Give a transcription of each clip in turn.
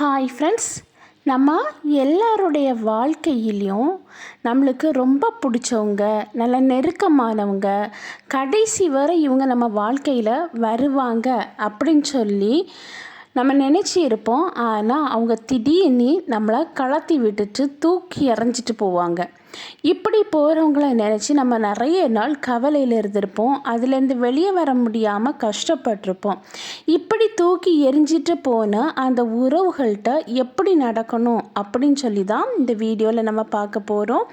Hi friends நம்ம எல்லாருடைய வாழ்க்கையிலையும் நம்மளுக்கு ரொம்ப பிடிச்சவங்க நல்ல நெருக்கமானவங்க கடைசி வரை இவங்க நம்ம வாழ்க்கையில் வருவாங்க அப்படின்னு சொல்லி நம்ம நினச்சி இருப்போம். ஆனால் அவங்க திடீர்னு நம்மளை கலத்தி விட்டுட்டு தூக்கி எறிஞ்சிட்டு போவாங்க. இப்படி போகிறவங்கள நினச்சி நம்ம நிறைய நாள் கவலையில் இருந்திருப்போம். அதுலேருந்து வெளியே வர முடியாமல் கஷ்டப்பட்டிருப்போம். இப்படி தூக்கி எரிஞ்சிட்டு போன அந்த உறவுகள்கிட்ட எப்படி நடக்கணும் அப்படின்னு சொல்லி தான் இந்த வீடியோவில் நம்ம பார்க்க போகிறோம்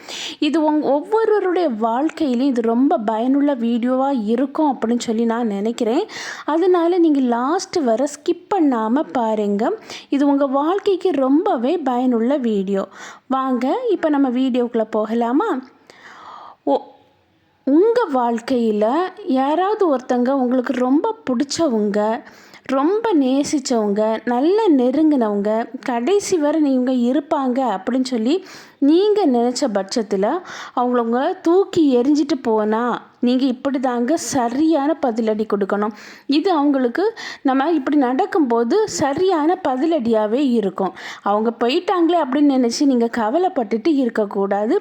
இது உங் ஒவ்வொருவருடைய வாழ்க்கையிலையும் இது ரொம்ப பயனுள்ள வீடியோவாக இருக்கும் அப்படின்னு சொல்லி நான் நினைக்கிறேன். அதனால நீங்கள் லாஸ்ட் வர ஸ்கிப் பண்ணாமல் பாருங்கள் இது உங்கள் வாழ்க்கைக்கு ரொம்பவே பயனுள்ள வீடியோ. வாங்க இப்போ நம்ம வீடியோக்குள்ளே போகலாமா? ஓ உங்கள் வாழ்க்கையில் யாராவது ஒருத்தங்க உங்களுக்கு ரொம்ப பிடிச்சவங்க ரொம்ப நேசித்தவங்க நல்ல நெருங்கினவங்க கடைசி வரை இவங்க இருப்பாங்க அப்படின்னு சொல்லி நீங்கள் நினச்ச பட்சத்தில் அவங்களவங்க தூக்கி எரிஞ்சிட்டு போனால் நீங்கள் இப்படி தாங்க சரியான பதிலடி கொடுக்கணும். இது அவங்களுக்கு நம்ம இப்படி நடக்கும்போது சரியான பதிலடியாகவே இருக்கும். அவங்க போயிட்டாங்களே அப்படின்னு நினச்சி நீங்கள் கவலைப்பட்டுட்டு இருக்கக்கூடாது.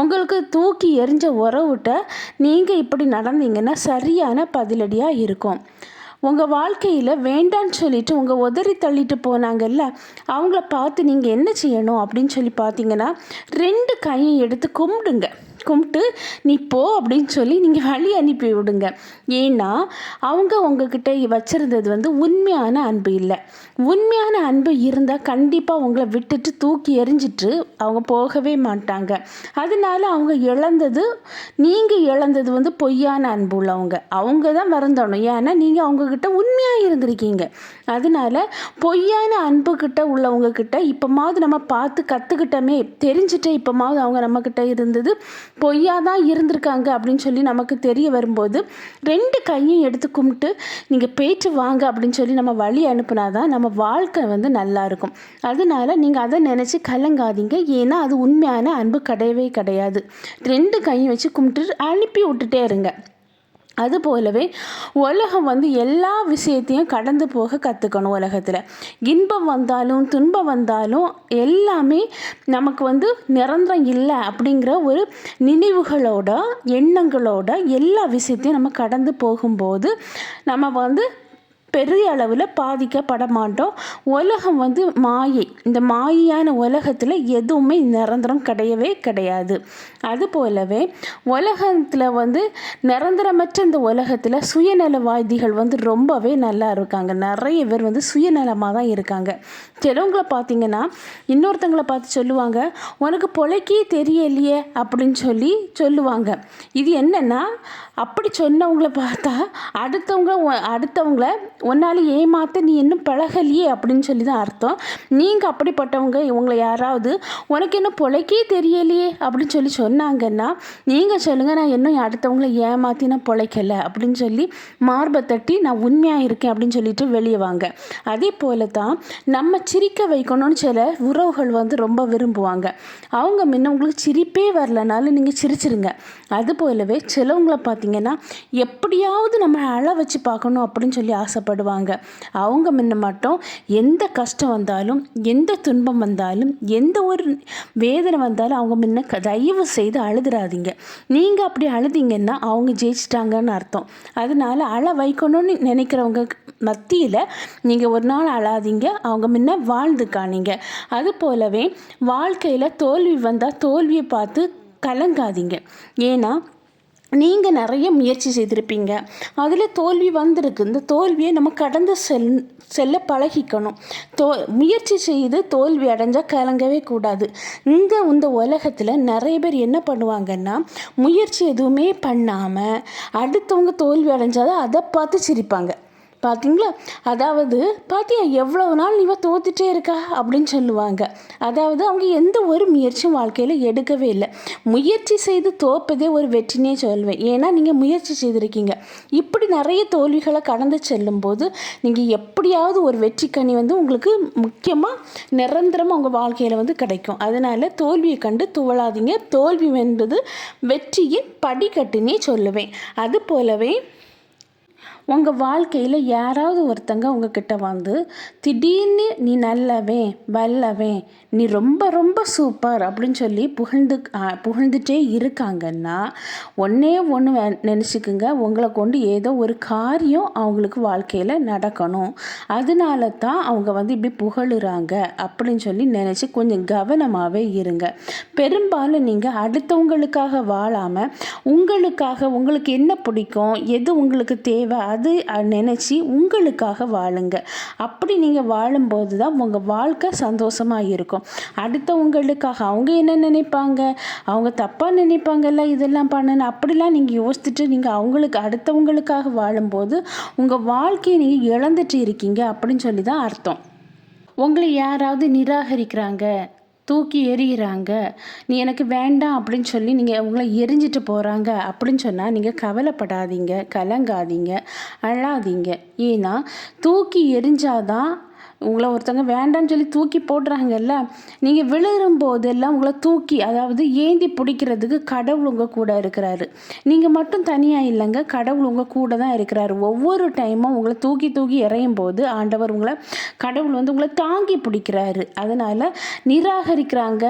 உங்களுக்கு தூக்கி எரிஞ்ச உறவுட்ட நீங்கள் இப்படி நடந்தீங்கன்னா சரியான பதிலடியாக இருக்கும். உங்கள் வாழ்க்கையில் வேண்டான்னு சொல்லிட்டு உங்கள் உதறி தள்ளிட்டு போனாங்கல்ல அவங்கள பார்த்து நீங்கள் என்ன செய்யணும் அப்படின்னு சொல்லி பார்த்தீங்கன்னா ரெண்டு கையை எடுத்து கும்பிடுங்க. கும்பிட்டு நீ போ அப்படின்னு சொல்லி நீங்கள் வழி அனுப்பி விடுங்க. ஏன்னா அவங்க உங்ககிட்ட வச்சுருந்தது வந்து உண்மையான அன்பு இல்லை. உண்மையான அன்பு இருந்தால் கண்டிப்பாக உங்களை விட்டுட்டு தூக்கி எறிஞ்சிட்டு அவங்க போகவே மாட்டாங்க. அதனால அவங்க இழந்தது நீங்கள் இழந்தது வந்து பொய்யான அன்பு உள்ளவங்க. அவங்க தான் மறந்தணும் ஏன்னா நீங்கள் அவங்க அவங்கக்கிட்ட உண்மையாக இருந்திருக்கீங்க. அதனால பொய்யான அன்புக்கிட்ட உள்ளவங்கக்கிட்ட இப்போமாவது நம்ம பார்த்து கற்றுக்கிட்டோமே தெரிஞ்சுட்டு இப்போமாவது அவங்க நம்மக்கிட்ட இருந்தது பொய்யாக தான் இருந்திருக்காங்க அப்படின்னு சொல்லி நமக்கு தெரிய வரும்போது ரெண்டு கையும் எடுத்து கும்பிட்டு நீங்கள் போயிட்டு வாங்க அப்படின்னு சொல்லி நம்ம வழி அனுப்புனா தான் நம்ம வாழ்க்கை வந்து நல்லாயிருக்கும் அதனால நீங்கள் அதை நினச்சி கலங்காதீங்க. ஏன்னா அது உண்மையான அன்பு கிடையவே கிடையாது. ரெண்டு கையும் வச்சு கும்பிட்டு அனுப்பி விட்டுட்டே இருங்க. அது போலவே உலகம் வந்து எல்லா விஷயத்தையும் கடந்து போக கற்றுக்கணும் உலகத்தில். இன்பம் வந்தாலும் துன்பம் வந்தாலும் எல்லாமே நமக்கு வந்து நிரந்தரம் இல்லை அப்படிங்கிற ஒரு நினைவுகளோட எண்ணங்களோட எல்லா விஷயத்தையும் நம்ம கடந்து போகும்போது நம்ம வந்து பெரிய அளவில் பாதிக்கப்பட மாட்டோம் உலகம் வந்து மாயை. இந்த மாயான உலகத்தில் எதுவுமே நிரந்தரம் கிடையவே கிடையாது. அது போலவே உலகத்தில் வந்து நிரந்தரமற்ற இந்த உலகத்தில் சுயநலவாதிகள் வந்து ரொம்பவே நல்லா இருக்காங்க. நிறைய பேர் வந்து சுயநலமாக தான் இருக்காங்க. சிலவங்களை பார்த்தீங்கன்னா இன்னொருத்தங்களை பார்த்து சொல்லுவாங்க உனக்கு பொழைக்கே தெரியலையே அப்படின்னு சொல்லி சொல்லுவாங்க. இது என்னென்னா அப்படி சொன்னவங்கள பார்த்தா அடுத்தவங்க அடுத்தவங்கள உன்னால் ஏமாற்ற நீ இன்னும் பழகலையே அப்படின்னு சொல்லி தான் அர்த்தம். நீங்கள் அப்படிப்பட்டவங்க இவங்களை யாராவது உனக்கு இன்னும் பொழைக்கே தெரியலையே அப்படின்னு சொல்லி சொன்னாங்கன்னா நீங்கள் சொல்லுங்கள் நான் இன்னும் அடுத்தவங்களை ஏமாற்றி நான் பொழைக்கலை அப்படின்னு சொல்லி மார்பை தட்டி நான் உண்மையாக இருக்கேன் அப்படின்னு சொல்லிட்டு வெளியே வாங்க. அதே போல தான் நம்ம சிரிக்க வைக்கணும்னு சில உறவுகள் வந்து ரொம்ப விரும்புவாங்க. அவங்க முன்ன உங்களுக்கு சிரிப்பே வரலனாலும் நீங்கள் சிரிச்சிருங்க. அது போலவே சிலவங்களை பார்த்தீங்கன்னா எப்படியாவது நம்ம அழ வச்சு பார்க்கணும் அப்படின்னு சொல்லி ஆசைப்படுவாங்க அவங்க முன்ன மட்டும் எந்த கஷ்டம் வந்தாலும் எந்த துன்பம் வந்தாலும் எந்த ஒரு வேதனை வந்தாலும் அவங்க முன்ன தயவு செய்து அழுதுறாதீங்க. நீங்கள் அப்படி அழுதிங்கன்னா அவங்க ஜெயிச்சிட்டாங்கன்னு அர்த்தம். அதனால அழ வைக்கணும்னு நினைக்கிறவங்க மத்தியில் நீங்கள் ஒரு நாள் அழாதீங்க. அவங்க முன்ன வாழ்ந்து காணீங்க. அது போலவே வாழ்க்கையில் தோல்வி வந்தால் தோல்வியை பார்த்து கலங்காதீங்க. ஏன்னா நீங்கள் நிறைய முயற்சி செய்திருப்பீங்க. அதில் தோல்வி வந்திருக்கு. இந்த தோல்வியை நம்ம கடந்து செல் செல்ல பழகிக்கணும். தோ முயற்சி செய்து தோல்வி அடைஞ்சால் கலங்கவே கூடாது. இங்கே இந்த உலகத்தில் நிறைய பேர் என்ன பண்ணுவாங்கன்னா முயற்சி எதுவுமே பண்ணாமல் அடுத்தவங்க தோல்வி அடைஞ்சாதான் அதை பார்த்து சிரிப்பாங்க. பார்த்தீங்களா அதாவது பார்த்தியா எவ்வளோ நாள் இவ தோத்துட்டே இருக்கா? அப்படின்னு சொல்லுவாங்க. அதாவது அவங்க எந்த ஒரு முயற்சியும் வாழ்க்கையில் எடுக்கவே இல்லை. முயற்சி செய்து தோப்பதே ஒரு வெற்றினே சொல்வேன். ஏன்னா நீங்கள் முயற்சி செய்திருக்கீங்க. இப்படி நிறைய தோல்விகளை கடந்து செல்லும்போது நீங்கள் எப்படியாவது ஒரு வெற்றி கனி வந்து உங்களுக்கு முக்கியமாக நிரந்தரமாக உங்கள் வாழ்க்கையில் வந்து கிடைக்கும். அதனால் தோல்வியை கண்டு துவளாதீங்க. தோல்வி என்பது வெற்றியின் படிக்கட்டுனே சொல்லுவேன். அது போலவே உங்கள் வாழ்க்கையில் யாராவது ஒருத்தங்க உங்ககிட்ட வந்து திடீர்னு நீ நல்லவன் வல்லவன் நீ ரொம்ப ரொம்ப சூப்பர் அப்படின்னு சொல்லி புகழ்ந்து புகழ்ந்துட்டே இருக்காங்கன்னா ஒன்றே ஒன்று நினச்சிக்குங்க. உங்களை கொண்டு ஏதோ ஒரு காரியம் அவங்களுக்கு வாழ்க்கையில் நடக்கணும். அதனால தான் அவங்க வந்து இப்படி புகழுறாங்க அப்படின்னு சொல்லி நினச்சி கொஞ்சம் கவனமாகவே இருங்க. பெரும்பாலும் நீங்கள் அடுத்தவங்களுக்காக வாழாமல் உங்களுக்காக உங்களுக்கு என்ன பிடிக்கும் எது உங்களுக்கு தேவை அது நினச்சி உங்களுக்காக வாழுங்க. அப்படி நீங்கள் வாழும்போது தான் உங்கள் வாழ்க்கை சந்தோஷமாக இருக்கும். அடுத்தவங்களுக்காக அவங்க என்ன நினைப்பாங்க? அவங்க தப்பாக நினைப்பாங்கல்ல இதெல்லாம் பண்ணணும் அப்படிலாம் நீங்கள் யோசிச்சுட்டு நீங்கள் அவங்களுக்கு அடுத்தவங்களுக்காக வாழும்போது உங்கள் வாழ்க்கையை நீங்கள் இழந்துட்டு இருக்கீங்க அப்படின்னு சொல்லி தான் அர்த்தம். உங்களை யாராவது நிராகரிக்கிறாங்க? தூக்கி எறிகிறாங்க. நீ எனக்கு வேண்டாம் அப்படின்னு சொல்லி நீங்கள் உங்களை எரிஞ்சிட்டு போகிறாங்க அப்படின்னு சொன்னால் நீங்கள் கவலைப்படாதீங்க கலங்காதீங்க அழாதீங்க. ஏன்னா தூக்கி எரிஞ்சாதான் உங்களை ஒருத்தவங்க வேண்டான்னு சொல்லி தூக்கி போடுறாங்கல்ல நீங்கள் விழுறும் போதெல்லாம் உங்களை தூக்கி அதாவது ஏந்தி பிடிக்கிறதுக்கு கடவுள் உங்கள் கூட இருக்கிறாரு. நீங்கள் மட்டும் தனியாக இல்லைங்க கடவுள் உங்கள் கூட தான் இருக்கிறாரு. ஒவ்வொரு டைமும் உங்களை தூக்கி தூக்கி இறையும் போது ஆண்டவர் உங்களை கடவுள் வந்து உங்களை தாங்கி பிடிக்கிறாரு. அதனால் நிராகரிக்கிறாங்க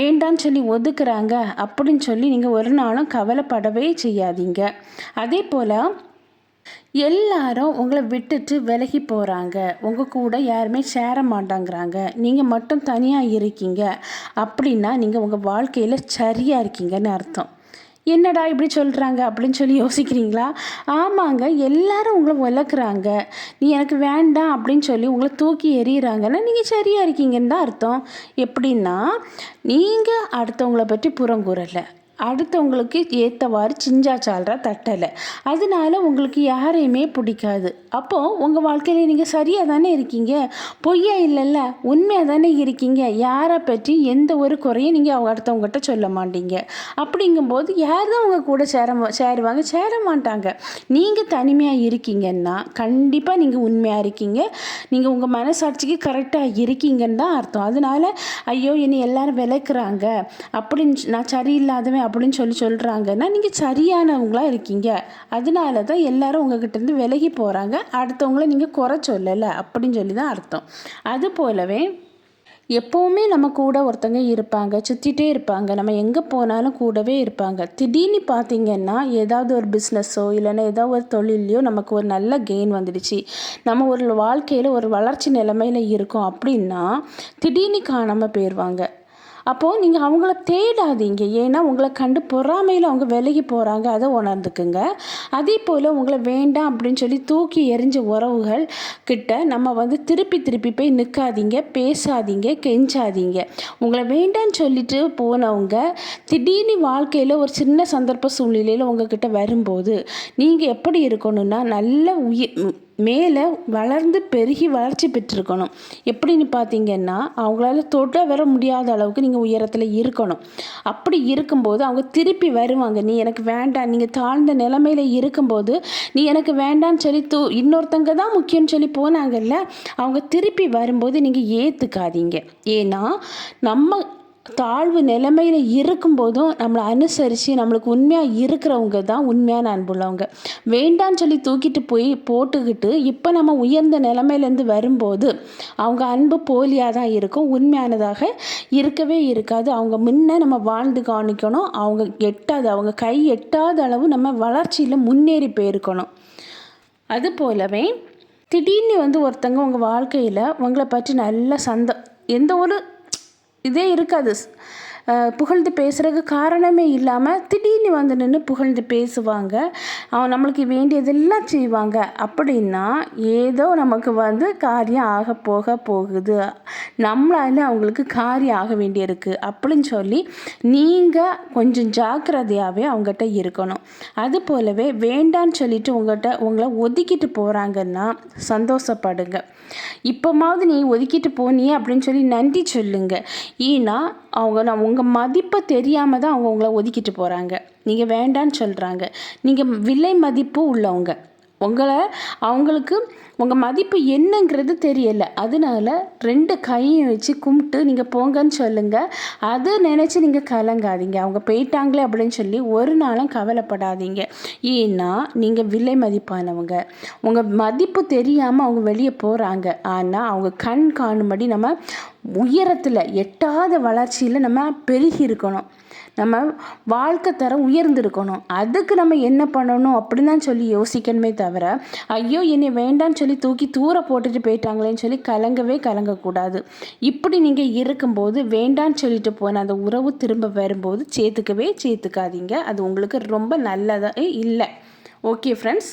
வேண்டான்னு சொல்லி ஒதுக்குறாங்க அப்படின்னு சொல்லி நீங்கள் ஒரு நாளும் கவலைப்படவே செய்யாதீங்க. அதே போல் எல்லாரும் உங்களை விட்டுட்டு விலகி போகிறாங்க உங்கள் கூட யாருமே சேர மாட்டாங்கிறாங்க. நீங்கள் மட்டும் தனியாக இருக்கீங்க. அப்படின்னா நீங்கள் உங்கள் வாழ்க்கையில் சரியாக இருக்கீங்கன்னு அர்த்தம். என்னடா இப்படி சொல்கிறாங்க அப்படின்னு சொல்லி யோசிக்கிறீங்களா? ஆமாங்க எல்லாரும் உங்களை விளக்குறாங்க நீ எனக்கு வேண்டாம் அப்படின்னு சொல்லி உங்களை தூக்கி எறிகிறாங்கன்னா நீங்கள் சரியாக இருக்கீங்கன்னு தான் அர்த்தம். எப்படின்னா நீங்கள் அடுத்தவங்களை பற்றி புறங்கூறலை. அடுத்தவங்களுக்கு ஏற்றவாறு சிஞ்சா சால்ரா தட்டலை. அதனால உங்களுக்கு யாரையுமே பிடிக்காது. அப்போது உங்கள் வாழ்க்கையில் நீங்கள் சரியாக தானே இருக்கீங்க? பொய்யா இல்லைல்ல உண்மையாக தானே இருக்கீங்க? யாரை பற்றி எந்த ஒரு குறையும் நீங்கள் அவங்க அடுத்தவங்ககிட்ட சொல்ல மாட்டீங்க. அப்படிங்கும்போது யார் தான் உங்கள் கூட சேர சேருவாங்க? சேர மாட்டாங்க. நீங்கள் தனிமையாக இருக்கீங்கன்னா கண்டிப்பாக நீங்கள் உண்மையாக இருக்கீங்க. நீங்கள் உங்கள் மனசாட்சிக்கு கரெக்டாக இருக்கீங்கன்னு தான் அர்த்தம். அதனால ஐயோ என்னை எல்லாரும் விளக்குறாங்க. அப்படின்னு நான் சரியில்லாதவன் அப்படின்னு சொல்லி சொல்கிறாங்கன்னா நீங்கள் சரியானவங்களாக இருக்கீங்க. அதனால தான் எல்லாரும் உங்ககிட்டேருந்து விலகி போகிறாங்க அடுத்தவங்கள நீங்கள் குறை சொல்லலை அப்படின்னு சொல்லி தான் அர்த்தம். அது போலவே எப்போவுமே நம்ம கூட ஒருத்தங்க இருப்பாங்க சுற்றிட்டே இருப்பாங்க. நம்ம எங்கே போனாலும் கூடவே இருப்பாங்க. திடீர்னு பார்த்திங்கன்னா ஏதாவது ஒரு பிஸ்னஸோ இல்லைன்னா ஏதாவது ஒரு தொழிலையோ நமக்கு ஒரு நல்ல கெயின் வந்துடுச்சு. நம்ம ஒரு வாழ்க்கையில் ஒரு வளர்ச்சி நிலைமையில் இருக்கோம் அப்படின்னா திடீர்னு காணாமல் போயிடுவாங்க அப்போது நீங்கள் அவங்கள தேடாதீங்க. ஏன்னா உங்களை கண்டு பொறாமையில் அவங்க விலகி போகிறாங்க அதை உணர்ந்துக்குங்க. அதே போல் உங்களை வேண்டாம் அப்படின்னு சொல்லி தூக்கி எரிஞ்ச உறவுகள் கிட்ட நம்ம வந்து திருப்பி திருப்பி போய் நிற்காதீங்க பேசாதீங்க. கெஞ்சாதீங்க. உங்களை வேண்டாம்னு சொல்லிட்டு போனவங்க திடீர்னு வாழ்க்கையில் ஒரு சின்ன சந்தர்ப்ப சூழ்நிலையில் உங்ககிட்ட வரும்போது நீங்கள் எப்படி இருக்கணும்னா நல்ல உயிர் மேலே வளர்ந்து பெருகி வளர்ச்சி பெற்றிருக்கணும். எப்படின்னு பார்த்தீங்கன்னா அவங்களால தொட வர முடியாத அளவுக்கு நீங்கள் உயரத்தில் இருக்கணும். அப்படி இருக்கும்போது அவங்க திருப்பி வருவாங்க. நீ எனக்கு வேண்டாம். நீங்கள் தாழ்ந்த நிலைமையில் இருக்கும்போது நீ எனக்கு வேண்டான்னு சொல்லி தூ இன்னொருத்தங்க தான் முக்கியம்னு சொல்லி போனாங்கல்ல அவங்க திருப்பி வரும்போது நீங்கள் ஏற்றுக்காதீங்க ஏன்னா நம்ம தாழ்வு நிலைமையில் இருக்கும்போதும் நம்மளை அனுசரித்து நம்மளுக்கு உண்மையாக இருக்கிறவங்க தான் உண்மையான அன்புள்ளவங்க. வேண்டான்னு சொல்லி தூக்கிட்டு போய் போட்டுக்கிட்டு இப்போ நம்ம உயர்ந்த நிலைமையிலேருந்து வரும்போது அவங்க அன்பு போலியாக தான் இருக்கும் உண்மையானதாக இருக்கவே இருக்காது. அவங்க முன்ன நம்ம வாழ்ந்து காணிக்கணும் அவங்க எட்டாது அவங்க கை எட்டாத அளவு நம்ம வளர்ச்சியில் முன்னேறி போயிருக்கணும். அது போலவே திடீர்னு வந்து ஒருத்தங்க உங்கள் வாழ்க்கையில் உங்களை பற்றி நல்ல சந்த எந்த ஒரு இதே இருக்காது. புகழ்ந்து பேசுகிறதுக்கு காரணமே இல்லாமல் திடீர்னு வந்து நின்று புகழ்ந்து பேசுவாங்க. அவன் நம்மளுக்கு வேண்டியதெல்லாம் செய்வாங்க. அப்படின்னா ஏதோ நமக்கு வந்து காரியம் ஆக போக போகுது. நம்மளால அவங்களுக்கு காரியம் ஆக வேண்டியிருக்கு. அப்படின்னு சொல்லி நீங்கள் கொஞ்சம் ஜாக்கிரதையாகவே அவங்ககிட்ட இருக்கணும். அது போலவே வேண்டான்னு சொல்லிட்டு உங்கள்கிட்ட உங்களை ஒதுக்கிட்டு போகிறாங்கன்னா சந்தோஷப்படுங்க. இப்போமாவது நீ ஒதுக்கிட்டு போனியே அப்படின்னு சொல்லி நன்றி சொல்லுங்க. ஏன்னா அவங்க நான் உங்கள் மதிப்பை தெரியாமல் தான் அவங்க உங்களை ஒதுக்கிட்டு போகிறாங்க நீங்கள் வேண்டான்னு சொல்கிறாங்க நீங்கள் விலை மதிப்பு உள்ளவங்க. உங்களை அவங்களுக்கு உங்கள் மதிப்பு என்னங்கிறது தெரியலை. அதனால ரெண்டு கையும் வச்சு கும்பிட்டு நீங்கள் போங்கன்னு சொல்லுங்கள் அதை நினச்சி நீங்கள் கலங்காதீங்க. அவங்க போயிட்டாங்களே அப்படின்னு சொல்லி ஒரு நாளும் கவலைப்படாதீங்க. ஏன்னா நீங்கள் விலை மதிப்பானவங்க. உங்கள் மதிப்பு தெரியாமல் அவங்க வெளியே போகிறாங்க ஆனால் அவங்க கண் காணும்படி நம்ம உயரத்தில் எட்டாத வளர்ச்சியில் நம்ம பெருகி இருக்கணும். நம்ம வாழ்க்கை தரம் உயர்ந்திருக்கணும். அதுக்கு நம்ம என்ன பண்ணணும் அப்படின்னு தான் சொல்லி யோசிக்கணுமே தவிர ஐயோ என்னை வேண்டான்னு சொல்லி தூக்கி தூர போட்டுட்டு போயிட்டாங்களேன்னு சொல்லி கலங்கவே கலங்கக்கூடாது. இப்படி நீங்கள் இருக்கும்போது வேண்டான்னு சொல்லிட்டு போன அந்த உறவு திரும்ப வரும்போது சேர்த்துக்கவே சேர்த்துக்காதீங்க. அது உங்களுக்கு ரொம்ப நல்லதாக இல்லை. Okay friends